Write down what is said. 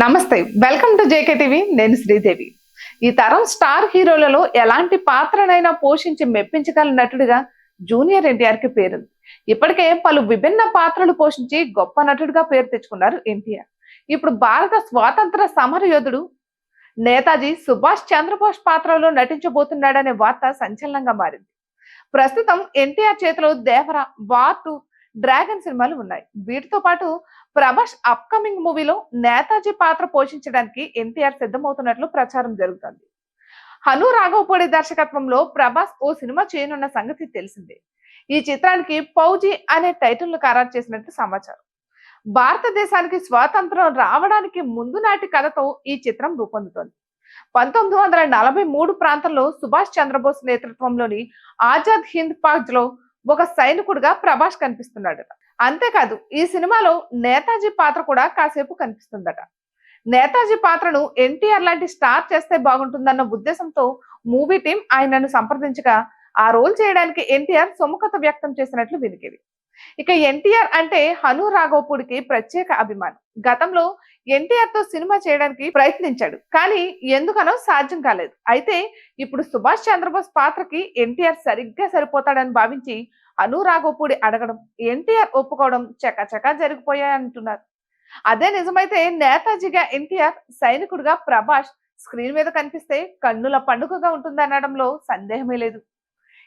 నమస్తే welcome to JK TV నేను శ్రీదేవి. ఈ తరం స్టార్ హీరోలలో ఎలాంటి పాత్రనైనా పోషించి మెప్పించగల నటుడిగా జూనియర్ ఎన్టీఆర్కి పేరుంది ఇప్పటికే పలు విభిన్న పాత్రలు పోషించి గొప్ప నటుడిగా పేరు తెచ్చుకున్నారు ఎన్టీఆర్. ఇప్పుడు భారత స్వాతంత్ర సమర యోధుడు నేతాజీ సుభాష్ చంద్రబోస్ పాత్రలో నటించబోతున్నాడనే వార్త సంచలనంగా మారింది. ప్రస్తుతం ఎన్టీఆర్ చేతిలో దేవర వాతు డ్రాగన్ సినిమాలు ఉన్నాయి. వీటితో పాటు ప్రభాస్ అప్కమింగ్ మూవీలో నేతాజీ పాత్ర పోషించడానికి ఎన్టీఆర్ సిద్ధమవుతున్నట్లు ప్రచారం జరుగుతుంది. హను రాఘవపూడి దర్శకత్వంలో ప్రభాస్ ఓ సినిమా చేయనున్న సంగతి తెలిసిందే. ఈ చిత్రానికి పౌజీ అనే టైటిల్ను ఖరారు చేసినట్లు సమాచారం. భారతదేశానికి స్వాతంత్రం రావడానికి ముందు నాటి కథతో ఈ చిత్రం రూపొందుతోంది. పంతొమ్మిది వందల నలభై మూడు ప్రాంతంలో సుభాష్ చంద్రబోస్ నేతృత్వంలోని ఆజాద్ హింద్ ఫౌజ్లో ఒక సైనికుడిగా ప్రభాస్ కనిపిస్తున్నాడు అంతేకాదు ఈ సినిమాలో నేతాజీ పాత్ర కూడా కాసేపు కనిపిస్తుందట. నేతాజీ పాత్రను ఎన్టీఆర్ లాంటి స్టార్ చేస్తే బాగుంటుందన్న ఉద్దేశంతో మూవీ టీం ఆయనను సంప్రదించగా ఆ రోల్ చేయడానికి ఎన్టీఆర్ సుముఖత వ్యక్తం చేసినట్లు వినికిడి ఇక ఎన్టీఆర్ అంటే హను రాఘోపుడికి ప్రత్యేక అభిమానం. గతంలో ఎన్టీఆర్తో సినిమా చేయడానికి ప్రయత్నించాడు కానీ ఎందుకనో సాధ్యం కాలేదు. అయితే ఇప్పుడు సుభాష్ చంద్రబోస్ పాత్రకి ఎన్టీఆర్ సరిగ్గా సరిపోతాడని భావించి అనురాఘవపూడి అడగడం ఎన్టీఆర్ ఒప్పుకోవడం చకచకా జరిగిపోయాయంటున్నారు. అదే నిజమైతే నేతాజీగా ఎన్టీఆర్ సైనికుడిగా ప్రభాస్ స్క్రీన్ మీద కనిపిస్తే కన్నుల పండుగగా ఉంటుందనడంలో సందేహమే లేదు.